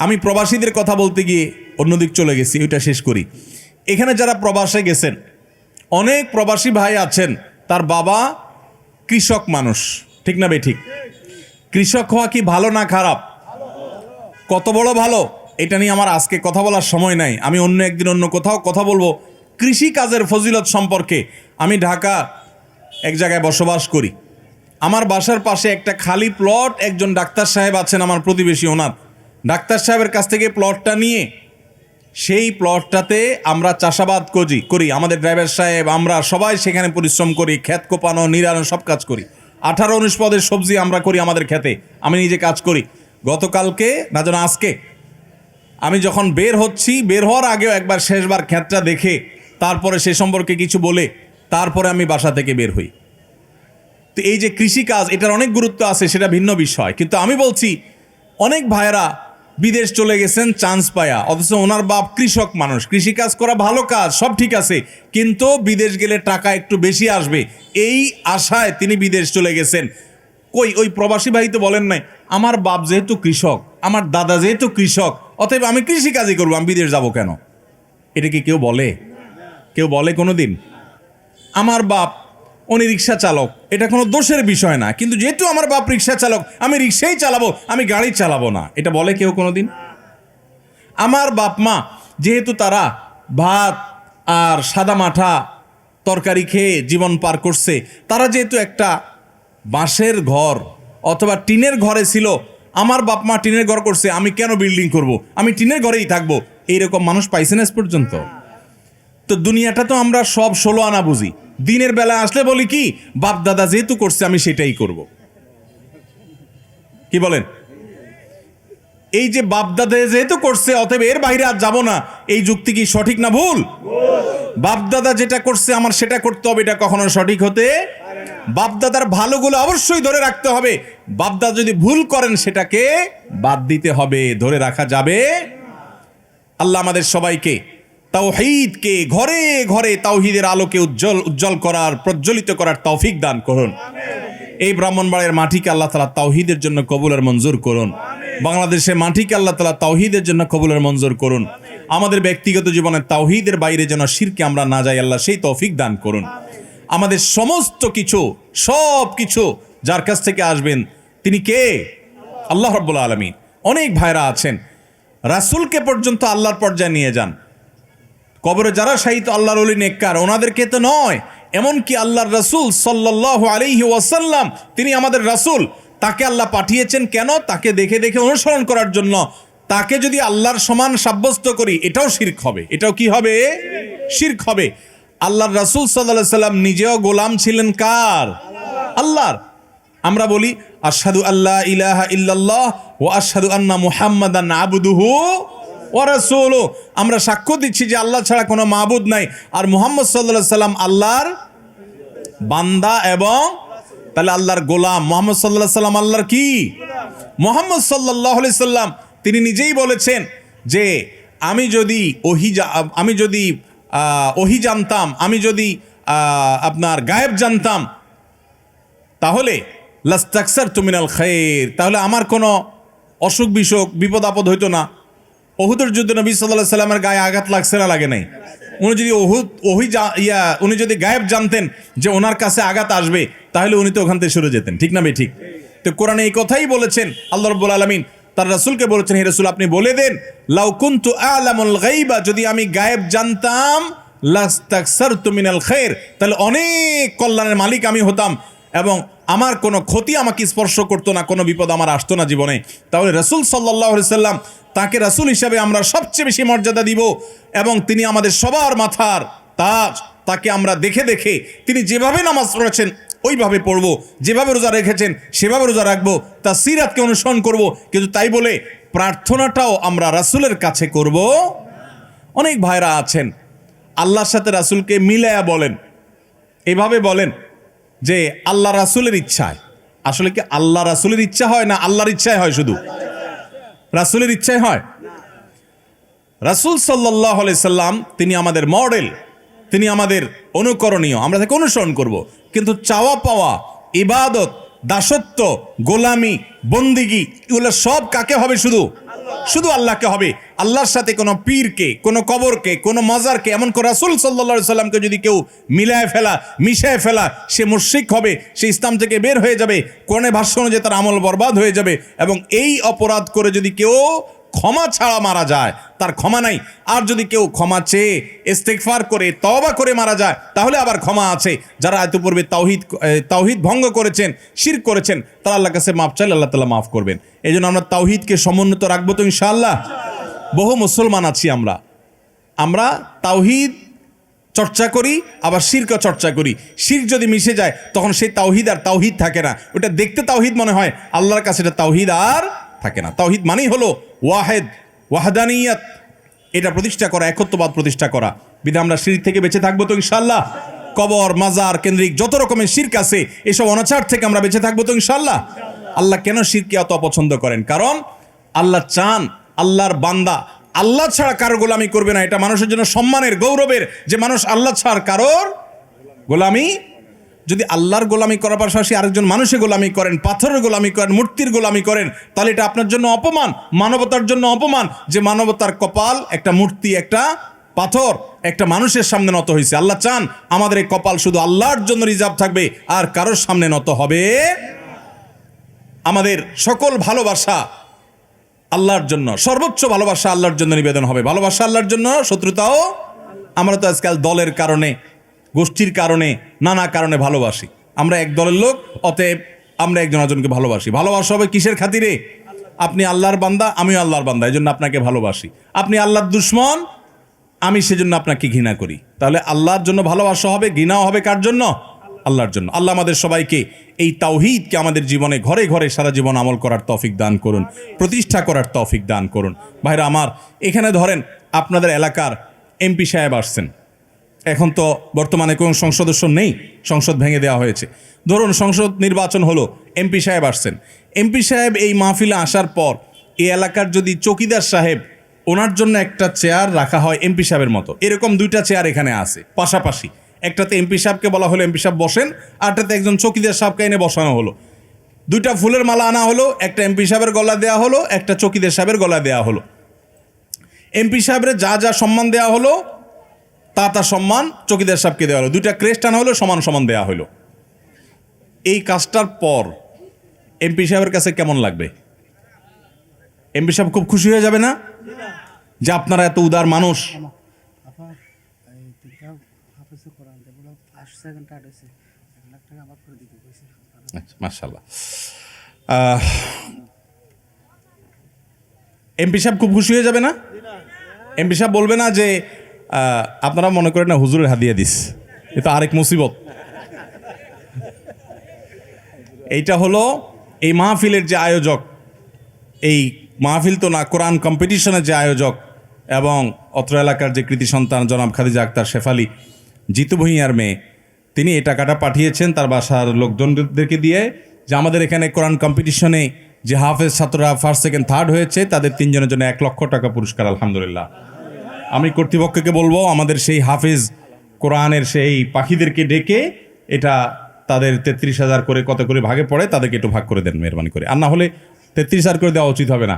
আমি প্রবাসীদের কথা বলতে গিয়ে অন্যদিক চলে গেছি, ওইটা শেষ করি। এখানে যারা প্রবাসে গেছেন, অনেক প্রবাসী ভাই আছেন, তার বাবা কৃষক মানুষ, ঠিক না বে ঠিক? কৃষক হওয়া কি ভালো না খারাপ? কত বড় ভালো? এটা নিয়ে আমার আজকে কথা বলার সময় নাই। আমি অন্য একদিন অন্য কোথাও কথা বলব। কৃষি কাজের ফজিলত সম্পর্কে আমি ঢাকা এক জায়গায় বসবাস করি। আমার বাসার পাশে একটা খালি প্লট একজন ডাক্তার সাহেব আছেন, আমার প্রতিবেশী ওনার। ডাক্তার সাহেবের কাছ থেকে প্লটটা নিয়ে, সেই প্লটটাতে আমরা চাষাবাদ করি করি। আমাদের ড্রাইভার সাহেব, আমরা সবাই সেখানে পরিশ্রম করি, ক্ষেত কোপানো নিরানো সব কাজ করি। আঠারো উনিশ পদের সবজি আমরা করি আমাদের খেতে আমি নিজে কাজ করি। গতকালকে, না যেন আজকে, আমি যখন বের হচ্ছি, বের হওয়ার আগেও একবার শেষবার ক্ষেতটা দেখে, তারপরে সে সম্পর্কে কিছু বলে, তারপরে আমি বাসা থেকে বের হই। তো এই যে কৃষিকাজ, এটার অনেক গুরুত্ব আছে, সেটা ভিন্ন বিষয়। কিন্তু আমি বলছি, অনেক ভাইয়েরা বিদেশ চলে গেছেন চান্স পায়া। অথচ ওনার বাপ কৃষক মানুষ। কৃষিকাজ করা ভালো কাজ, সব ঠিক আছে। কিন্তু বিদেশ গেলে টাকা একটু বেশি আসবে। এই আশায় তিনি বিদেশ চলে গেছেন। কই, ওই প্রবাসী ভাই তো বলেন নাই, আমার বাপ যেহেতু কৃষক, আমার দাদা যেহেতু কৃষক, অতএব আমি কৃষিকাজই করব, আমি বিদেশ যাব কেন? এটা কি কেউ বলে? কেউ বলে কোনো দিন আমার বাপ উনি রিক্সা চালক। এটা কোনো দোষের বিষয় না। কিন্তু যেহেতু আমার বাপ রিক্সা চালক, আমি রিক্সাই চালাবো, আমি গাড়ি চালাবো না। এটা বলে কেউ কোনো দিন আমার বাপ মা, যেহেতু তারা ভাত আর সাদা মাঠা তরকারি খেয়ে জীবন পার করছে, তারা যেহেতু একটা বাঁশের ঘর অথবা টিনের ঘরে ছিল, আমার বাপ মা টিনের ঘর করছে, আমি কেন বিল্ডিং করব? আমি টিনের ঘরেই থাকব। এইরকম মানুষ পাইছেন আজ পর্যন্ত? তো দুনিয়াটা তো আমরা সব ষোলো আনা বুঝি। দিনের বেলা আসলে বলি কি, বাপ দাদা যেহেতু করছে, আমি সেটাই করব। কি বলেন? এই যে বাপ দাদা যেহেতু করছে, অতএব এর বাইরে আর যাব না। এই যুক্তি কি সঠিক না ভুল? বাপ দাদা যেটা করছে, আমার সেটা করতে হবে, এটা কখনো সঠিক হতে বাপ দাদার ভালোগুলো অবশ্যই ধরে রাখতে হবে। বাপ দাদা যদি ভুল করেন, সেটাকে বাদ দিতে হবে, ধরে রাখা যাবে। আল্লাহ আমাদের সবাইকে তাওহীদকে ঘরে ঘরে তাওহীদের আলোকে উজ্জ্বল উজ্জ্বল করার, প্রজ্বলিত করার তৌফিক দান করুন। এই ব্রাহ্মণবাড়ের মাটিকে আল্লাহ তালা তাওহীদের জন্য কবুলের মঞ্জুর করুন। বাংলাদেশের মাটিকে আল্লাহ তালা তাওহীদের জন্য কবুলের মঞ্জুর করুন। আমাদের ব্যক্তিগত জীবনে তাওহীদের বাইরে যেন শিরকে আমরা না যাই, আল্লাহ সেই তৌফিক দান করুন। আমাদের সমস্ত কিছু, সব কিছু যার কাছ থেকে আসবেন, তিনি কে? আল্লাহ রব্বুল আলমী অনেক ভাইরা আছেন। রাসূলকে পর্যন্ত আল্লাহর পর্যায়ে নিয়ে যান। কবরে যারা শাহিত আল্লাহর অলি নেককার, ওনাদেরকে তো নয়, এমনকি আল্লাহর রাসূল সাল্লাল্লাহু আলাইহি ওয়াসাল্লাম, তিনি আমাদের রাসূল, তাকে আল্লাহ পাঠিয়েছেন কেন? তাকে দেখে দেখে অনুসরণ করার জন্য। তাকে যদি আল্লাহর সমান সাব্যস্ত করি, এটাও শিরক হবে। এটাও কি হবে? শিরক হবে। আল্লাহর রাসূল সাল্লাল্লাহু সাল্লাম নিজেও গোলাম ছিলেন কার? আল্লাহর। আমরা বলি, আশহাদু আল্লাহ ইলাহা ইল্লাল্লাহ ও আশহাদু আন্না মুহাম্মাদান আবদুহু ও রাসূলু, আমরা সাক্ষ্য দিচ্ছি যে আল্লাহ ছাড়া কোনো মাহবুদ নাই। আর মোহাম্মদ সাল্লাল্লাহু সাল্লাম আল্লাহর বান্দা এবং তাহলে আল্লাহর গোলাম। মোহাম্মদ সাল্লাহ সাল্লাম আল্লাহর কি? মোহাম্মদ সাল্লাহ সাল্লাম তিনি নিজেই বলেছেন যে আমি যদি ওহি আমি যদি ওহি জানতাম, আমি যদি আপনার গায়েব জানতাম, তাহলে লাস্তাকসার তুমিনাল খায়ের তাহলে আমার কোনো অসুখ বিসুখ বিপদ আপদ হইতো না। ওহুদের যুদ্ধ নবী সাল্লাহ সাল্লামের গায়ে আঘাত লাগছে না লাগে নাই। উনি যদি ওহুদ, ওহি ইয়া, উনি যদি গায়েব জানতেন যে ওনার কাছে আঘাত আসবে, তাহলে উনি তো ওখান থেকে সরে যেতেন। ঠিক না বে ঠিক। তো কোরআনে এই কথাই বলেছেন আল্লাহ রব্বুল আলমিন। তার রাসূলকে বলেছেন, হে রাসূল, আপনি বলে দেন, লাউ কুনতু আলামুল গাইবা যদি আমি গায়েব জানতাম, লাস্তাকসারতু তুমিনাল খায়ের তাহলে অনেক কল্যাণের মালিক আমি হতাম। এবং আমার কোনো ক্ষতি আমাকে স্পর্শ করতো না, কোনো বিপদ আমার আসতো না জীবনে। তাহলে রসুল সাল্লাহ সাল্লাম তাকে রসুল হিসাবে আমরা সবচেয়ে বেশি মর্যাদা দিব এবং তিনি আমাদের সবার মাথার তাজ তাকে আমরা দেখে দেখে তিনি যেভাবে নামাজ পড়েছেন, ওইভাবে পড়ব। যেভাবে রোজা রেখেছেন, সেভাবে রোজা রাখব। তা সিরাতকে অনুসরণ করব। কিন্তু তাই বলে প্রার্থনাটাও আমরা রাসুলের কাছে করব। অনেক ভাইরা আছেন, আল্লাহর সাথে রাসুলকে মিলায়া বলেন, এভাবে বলেন যে আল্লাহ রাসুলের ইচ্ছায়। আসলে কি আল্লাহ রাসুলের ইচ্ছা হয় না আল্লাহর ইচ্ছায় হয় শুধু? রাসুলের ইচ্ছায় হয়? রাসুল সাল্লাহ সাল্লাম, তিনি আমাদের মডেল, তিনি আমাদের অনুকরণীয়, আমরা তাকে অনুসরণ করব। কিন্তু চাওয়া পাওয়া, ইবাদত, দাসত্ব, গোলামি, বন্দিগি, এগুলো সব কাকে হবে শুধু? শুধু আল্লাহকে হবে। আল্লাহর সাথে কোনো পীরকে, কোনো কবরকে, কোনো মজারকে, এমন করে রাসুল সাল্লা সাল্লামকে যদি কেউ মিলায় ফেলা, মিশায় ফেলা, সে মুশরিক হবে, সে ইসলাম থেকে বের হয়ে যাবে কোরআনে ভাষ্য অনুযায়ী তার আমল বরবাদ হয়ে যাবে এবং এই অপরাধ করে যদি কেউ ক্ষমা ছাড়া মারা যায়, তার ক্ষমা নাই। আর যদি কেউ ক্ষমা চেয়ে ইস্তেকফার করে, তওবা করে মারা যায়, তাহলে আবার ক্ষমা আছে। যারা এত পূর্বে তাওহিদ তাওহিদ ভঙ্গ করেছেন শির করেছেন, তারা আল্লাহ কাছে মাফ চাইলে আল্লাহ তালা মাফ করবেন। এই জন্য আমরা তাওহিদকে সমুন্নত রাখব তো ইনশাআল্লাহ। বহু মুসলমান আছি আমরা। আমরা তাওহিদ চর্চা করি, আবার শিরকে চর্চা করি। শির যদি মিশে যায়, তখন সেই তাওহিদ আর তাওহিদ থাকে না। ওটা দেখতে তাওহিদ মনে হয়, আল্লাহর কাছে এটা তাওহিদ আর থাকে না। তাওহিদ মানেই হলো ওয়াহেদ, ওয়াহাদানিয়াত, এটা প্রতিষ্ঠা করা, একত্ববাদ প্রতিষ্ঠা করা। বিধা আমরা শির থেকে বেঁচে থাকব তো ইনশাল্লাহ কবর, মাজার, কেন্দ্রিক, যত রকমের শির্ক আছে, এসব অনাচার থেকে আমরা বেঁচে থাকব তো ইনশাল্লাহ আল্লাহ কেন শিরকে অত অপছন্দ করেন? কারণ আল্লাহ চান, আল্লাহর বান্দা, আল্লাহ ছাড়া কারও গোলামি করবে না। এটা মানুষের জন্য সম্মানের, গৌরবের যে মানুষ আল্লাহ ছাড়া কারোর গোলামি যদি আল্লাহর গোলামি করার পাশাপাশি আরেকজন মানুষের গোলামি করেন, পাথরের গোলামি করেন, মূর্তির গোলামি করেন, তাহলে এটা আপনার জন্য অপমান, মানবতার জন্য অপমান যে মানবতার কপাল, একটা মূর্তি, একটা পাথর, একটা মানুষের সামনে নত হয়েছে। আল্লাহ চান আমাদের এই কপাল শুধু আল্লাহর জন্য রিজার্ভ থাকবে, আর কারোর সামনে নত হবে আমাদের সকল ভালোবাসা আল্লাহর জন্য, সর্বোচ্চ ভালোবাসা আল্লাহর জন্য নিবেদন হবে। ভালোবাসা আল্লাহর জন্য, শত্রুতাও। আমরা তো আজকাল দলের কারণে গোষ্ঠীর কারণে, নানা কারণে ভালোবাসি। আমরা এক দলের লোক, অতএব আমরা একজন একজনকে ভালোবাসি। ভালোবাসা হবে কিসের খাতিরে? আপনি আল্লাহর বান্দা, আমিও আল্লাহর বান্দা এই জন্য আপনাকে ভালোবাসি। আপনি আল্লাহর দুশ্মন, আমি সেজন্য আপনাকে ঘৃণা করি। তাহলে আল্লাহর জন্য ভালোবাসা হবে, ঘৃণাও হবে কার জন্য? আল্লাহর জন্য। আল্লাহ আমাদের সবাইকে এই তাওহিদকে আমাদের জীবনে ঘরে ঘরে সারা জীবন আমল করার তৌফিক দান করুন, প্রতিষ্ঠা করার তৌফিক দান করুন। ভাইরা আমার, এখানে ধরেন আপনাদের এলাকার এমপি সাহেব আসছেন। এখন তো বর্তমানে কোনো সংসদ সদস্য নেই, সংসদ ভেঙে দেওয়া হয়েছে। ধরুন, সংসদ নির্বাচন হলো, এমপি সাহেব আসছেন। এমপি সাহেব এই মাহফিলে আসার পর এই এলাকার যদি চকিদার সাহেব ওনার জন্য একটা চেয়ার রাখা হয় এমপি সাহেবের মতো, এরকম দুইটা চেয়ার এখানে আছে, পাশাপাশি। একটাতে এমপি সাহেবকে বলা হলো, এমপি সাহেব বসেন আরটাতে একজন চকিদার সাহেবকে এনে বসানো হলো। দুইটা ফুলের মালা আনা হলো, একটা এমপি সাহেবের গলা দেওয়া হলো, একটা চকিদার সাহেবের গলা দেওয়া হলো। এমপি সাহেবের যা যা সম্মান দেওয়া হলো তা সম্মান চকিদার সাহেবকে দেওয়া হলো। দুইটা ক্রেস্ট আনা হলো, সমান সমান দেওয়া হলো। এই কাজটার পর এমপি সাহেবের কাছে কেমন লাগবে? এমপি সাহেব খুব খুশি হয়ে যাবে না? যে আপনারা এত উদার মানুষ। আচ্ছা এমপি সাহেব খুব খুশি হয়ে যাবে না? এমপি সাহেব বলবে না যে আপনারা মনে করেন না হুজুরের হাদিয়া দিস? এ তো আরেক মুসিবত। এইটা হলো এই মাহফিলের যে আয়োজক, এই মাহফিল তো না, কোরআন কম্পিটিশনের যে আয়োজক এবং অত্র এলাকার যে কৃতি সন্তান জনাব খাদিজা আক্তার শেফালি, জিতু ভূঁইয়ার মেয়ে, তিনি এই টাকাটা পাঠিয়েছেন তার বাসার লোকজনদেরকে দিয়ে যে আমাদের এখানে কোরআন কম্পিটিশনে যে হাফেজ ছাত্ররা ফার্স্ট সেকেন্ড থার্ড হয়েছে, তাদের তিনজনের জন্য এক লক্ষ টাকা পুরস্কার, আলহামদুলিল্লাহ। আমি কর্তৃপক্ষকে বলব, আমাদের সেই হাফেজ কোরআনের সেই পাখিদেরকে ডেকে এটা তাদের তেত্রিশ হাজার করে কত করে ভাগে পড়ে, তাদেরকে একটু ভাগ করে দেন, মেহরবানি করে। আর না হলে তেত্রিশ হাজার করে দেওয়া উচিত হবে না।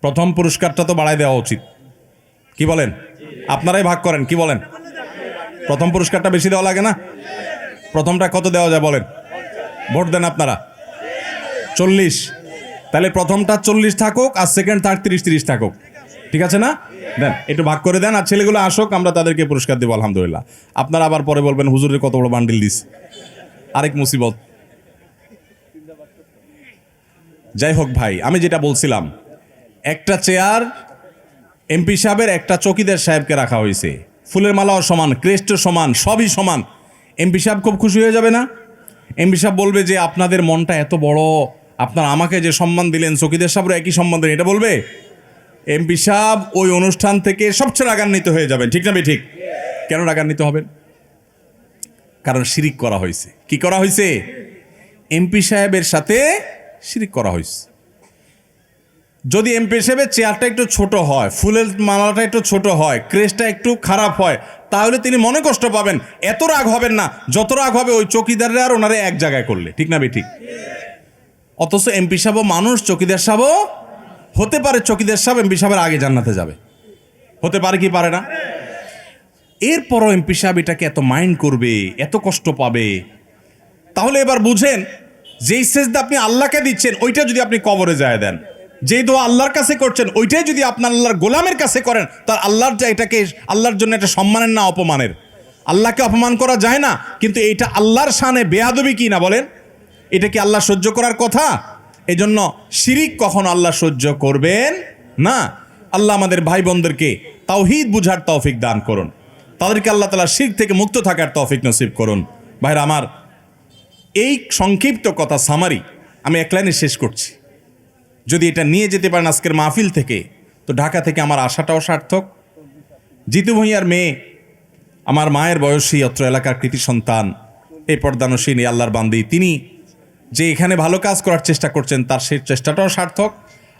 প্রথম পুরস্কারটা তো বাড়ায় দেওয়া উচিত। কি বলেন? আপনারাই ভাগ করেন, কি বলেন? প্রথম পুরস্কারটা বেশি দেওয়া লাগে না? প্রথমটা কত দেওয়া যায় বলেন? ভোট দেন আপনারা। চল্লিশ। তাহলে প্রথমটা চল্লিশ থাকুক আর সেকেন্ড থার্ড তিরিশ তিরিশ থাকুক। ঠিক আছে না? দেন, একটু ভাগ করে দেন আর ছেলেগুলো আসুক, আমরা তাদেরকে পুরস্কার দেবো, আলহামদুলিল্লাহ। আপনারা আবার পরে বলবেন, হুজুরের কত বড় বান্ডিল দিস? আরেক মুসিবত। যাই হোক ভাই, আমি যেটা বলছিলাম, একটা চেয়ার এমপি সাহেবের, একটা চকিদার সাহেবকে রাখা হয়েছে। ফুলের মালাও সমান ক্রেস্টও সমান, সবই সমান। এমপি সাহেব খুব খুশি হয়ে যাবে না? এমপি সাহেব বলবে যে, আপনাদের মনটা এত বড়, আপনার আমাকে যে সম্মান দিলেন, চকিদার সাহেবও একই সম্মান দিলেন, এটা বলবে? এমপি সাহেব ওই অনুষ্ঠান থেকে সবচেয়ে রাগান্বিত হয়ে যাবেন, ঠিক না ঠিক? কেন রাগান্বিত হবেন? কারণ শিরিক করা হয়েছে। কি করা হয়েছে? এমপি সাহেবের সাথে শিরিক করা হয়েছে। যদি এমপি সাহেবের চেয়ারটা একটু ছোট হয়, ফুলের মালাটা একটু ছোট হয়, ক্রেসটা একটু খারাপ হয়, তাহলে তিনি মনে কষ্ট পাবেন। এত রাগ হবেন না, যত রাগ হবে ওই চকিদাররা আর ওনারে এক জায়গায় করলে, ঠিক না বে ঠিক? অথচ এমপি সাহেবও মানুষ, চকিদার সাহেবও হতে পারে চকিদের সাহেব, এমপি সাহেবের আগে জান্নাতে যাবে। হতে পারে কি পারে না? এরপরও এমপি সাহেব এটাকে এত মাইন্ড করবে, এত কষ্ট পাবে। তাহলে এবার বুঝেন, যেই সেজদা আপনি আল্লাহকে দিচ্ছেন, ওইটা যদি আপনি কবরে যায় দেন। যেই দোয়া আল্লাহর কাছে করছেন, ওইটাই যদি আপনার আল্লাহর গোলামের কাছে করেন, তার আল্লাহর যা এটাকে, আল্লাহর জন্য এটা সম্মানের না, অপমানের। আল্লাহকে অপমান করা যায় না, কিন্তু এইটা আল্লাহর শানে বেয়াদবি কি না বলেন? এটা কি আল্লাহ সহ্য করার কথা? এই জন্য শিরিক কখনো আল্লাহ সহ্য করবেন? না। আল্লাহ আমাদের ভাই বোনদেরকে তাওহিদ বুঝার তৌফিক দান করুন। তাদেরকে আল্লাহ তালা শির থেকে মুক্ত থাকার তৌফিক নসিব করুন। ভাইরা, আমার এই সংক্ষিপ্ত কথা সামারি আমি এক লাইনে শেষ করছি। যদি এটা নিয়ে যেতে পারেন আজকের মাহফিল থেকে, তো ঢাকা থেকে আমার আশাটাও সার্থক। জিতু ভূঁইয়ার মেয়ে, আমার মায়ের বয়সী অত্র এলাকার কৃতি সন্তান, এই পর্দানসীন আল্লাহর বান্দি, তিনি যে এখানে ভালো কাজ করার চেষ্টা করছেন, তার সেই চেষ্টাটাও সার্থক।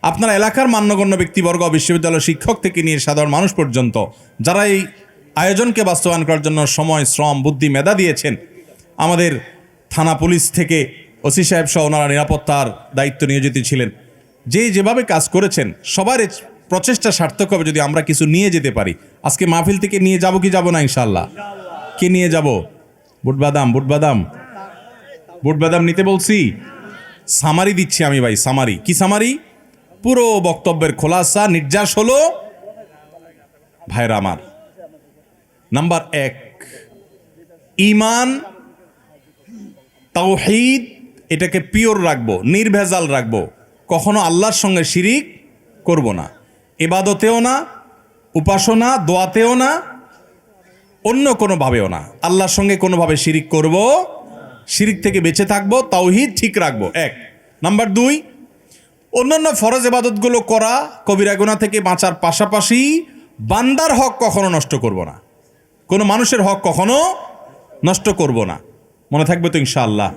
আপনার এলাকার মান্যগণ্য ব্যক্তিবর্গ বিশ্ববিদ্যালয় শিক্ষক থেকে নিয়ে সাধারণ মানুষ পর্যন্ত, যারা এই আয়োজনকে বাস্তবায়ন করার জন্য সময়, শ্রম, বুদ্ধি, মেধা দিয়েছেন, আমাদের থানা পুলিশ থেকে ওসি সাহেব সহ ওনারা নিরাপত্তার দায়িত্ব নিয়োজিত ছিলেন। যে যেভাবে কাজ করেছেন, সবার প্রচেষ্টা সার্থক হবে যদি আমরা কিছু নিয়ে যেতে পারি। আজকে মাহফিল থেকে নিয়ে যাব কি যাব না ইনশাল্লাহ কে নিয়ে যাব? বুটবাদাম বুটবাদাম বুটবাদাম নিতে বলছি। সামারি দিচ্ছি আমি ভাই, সামারি। কি সামারি? পুরো বক্তব্যের খোলাসা, নির্যাস হলো ভাইরা আমার। নাম্বার এক ইমান তাওহিদ, এটাকে পিওর রাখব, নির্ভেজাল রাখব। কখনো আল্লাহর সঙ্গে শিরিক করব না। এবাদতেও না, উপাসনা, দোয়াতেও না, অন্য কোনোভাবেও না। আল্লাহর সঙ্গে কোনোভাবে শিরিক করব শিরিক থেকে বেঁচে থাকব, তাওহিদ ঠিক রাখব। এক। নাম্বার দুই, অন্যান্য ফরজ এবাদতগুলো করা কবিরা গুনাহ থেকে বাঁচার পাশাপাশি বান্দার হক কখনো নষ্ট করব না। কোনো মানুষের হক কখনো নষ্ট করব না। মনে থাকবে তো ইনশাআল্লাহ।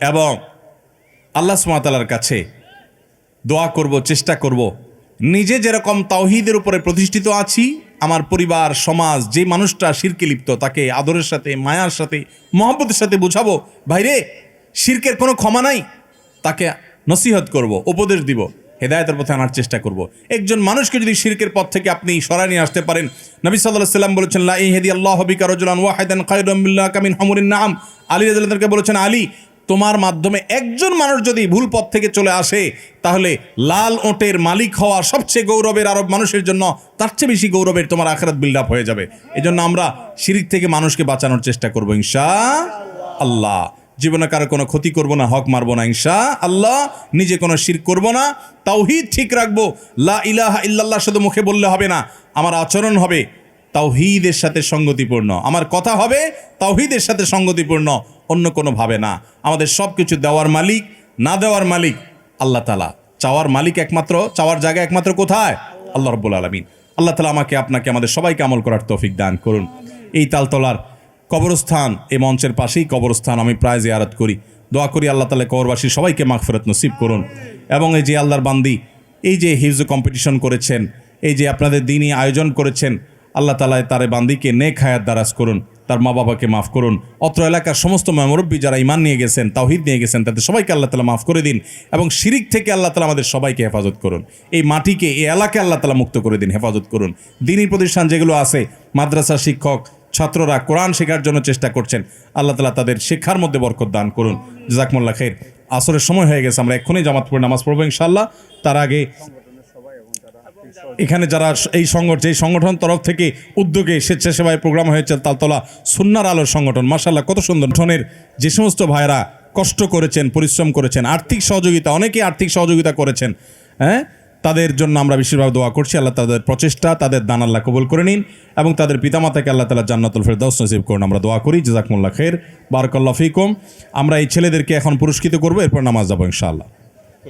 এবং আল্লাহ সুমাতালার কাছে দোয়া করব, চেষ্টা করব। নিজে যেরকম তাওহিদের উপরে প্রতিষ্ঠিত আছি, আমার পরিবার, সমাজ, যে মানুষটা শিরকে লিপ্ত, তাকে আদরের সাথে, মায়ার সাথে, মহব্বতের সাথে বুঝাবো ভাইরে শিরকের কোনো ক্ষমা নাই? তাকে নসিহত করব, উপদেশ দিব, হেদায়তের পথে আনার চেষ্টা করব। একজন মানুষকে যদি শিরকের পথ থেকে আপনি সরাই নিয়ে আসতে পারেন, নবী সাল্লাহ সাল্লাম বলেছেন, লা ইহেদি আল্লাহ হবিকা রজুলান ওয়াহিদান খায়রুল্লাহ কামিন হামুরিন নাম আলী রাজকে বলেছেন, আলী তোমার মাধ্যমে একজন মানুষ যদি ভুল পথ থেকে চলে আসে, তাহলে লাল ওটের মালিক হওয়া সবচেয়ে গৌরবের আরব মানুষের জন্য তার চেয়ে বেশি গৌরবের তোমার আখরাত বিল্ড আপ হয়ে যাবে। এই জন্য আমরা শিরিক থেকে মানুষকে বাঁচানোর চেষ্টা করব, ইনশা আল্লাহ। জীবনে কারও কোনো ক্ষতি করব না, হক মারবো না, ইনশা আল্লাহ। নিজে কোনো শির করব না। তাওহিদ ঠিক রাখব। লা ইলাহা ইল্লাল্লাহ শুধু মুখে বললে হবে না, আমার আচরণ হবে। তাওহিদের সাথে সঙ্গতিপূর্ণ। আমার কথা হবে, তাওহিদের সাথে সঙ্গতিপূর্ণ, অন্য কোনো ভাবে না। আমাদের সব কিছু দেওয়ার মালিক, না দেওয়ার মালিক, আল্লাহ তালা চাওয়ার মালিক একমাত্র, চাওয়ার জায়গা একমাত্র কোথায়? আল্লাহ রব্বুল আলমিন। আল্লাহ তালা আমাকে, আপনাকে, আমাদের সবাইকে আমল করার তৌফিক দান করুন। এই তালতলার কবরস্থান এই মঞ্চের পাশেই কবরস্থান আমি প্রায় জিয়ারত করি। দোয়া করি আল্লাহ তালা কবরবাসী সবাইকে মাগফিরাত নসিব করুন। এবং এই যে আল্লাহর বান্দি, এই যে হিউজ কম্পিটিশন করেছেন, এই যে আপনাদের দিনই আয়োজন করেছেন আল্লাহ তালায় তারে বান্দিকে নেক হায়াত দারাজ করুন, তার মা বাবাকে মাফ করুন। অত্র এলাকার সমস্ত মেমরব্বী যারা ইমান নিয়ে গেছেন, তাওহিদ নিয়ে গেছেন, তাদের সবাইকে আল্লাহ তালা মাফ করে দিন এবং শিরিক থেকে আল্লাহ তালা আমাদের সবাইকে হেফাজত করুন। এই মাটিকে, এই এলাকা আল্লাহ তালা মুক্ত করে দিন, হেফাজত করুন। দিনী প্রতিষ্ঠান যেগুলো আছে, মাদ্রাসা শিক্ষক, ছাত্ররা কোরআন শেখার জন্য চেষ্টা করছেন, আল্লাহ তালা তাদের শিক্ষার মধ্যে বরকত দান করুন। জাকমুল্লা খের আসরের সময় হয়ে গেছে, আমরা এক্ষুনি জামাত পড়ে নামাজ পড়ব ইনশাল্লাহ তার আগে এখানে যারা এই সংগঠন যেই সংগঠন তরফ থেকে উদ্যোগে স্বেচ্ছাসেবায় প্রোগ্রাম হয়েছে তালতলা সুন্নার আলোর সংগঠন। মার্শাল্লাহ কত সুন্দর। সংগঠনের যে সমস্ত ভাইরা কষ্ট করেছেন, পরিশ্রম করেছেন, আর্থিক সহযোগিতা, অনেকেই আর্থিক সহযোগিতা করেছেন হ্যাঁ? তাদের জন্য আমরা বিশেষভাবে দোয়া করছি। আল্লাহ তাদের প্রচেষ্টা, তাদের দান আল্লাহ কবুল করে নিন এবং তাদের পিতামাতাকে আল্লাহ তালা জান্নাতুল ফেরদাউস নসিব করুন। আমরা দোয়া করি, জাজাকমুল্লাহ খের বারকাল্লা ফিকুম। আমরা এই ছেলেদেরকে এখন পুরস্কৃত করব, এরপর নামাজ যাব ইনশাআল্লাহ।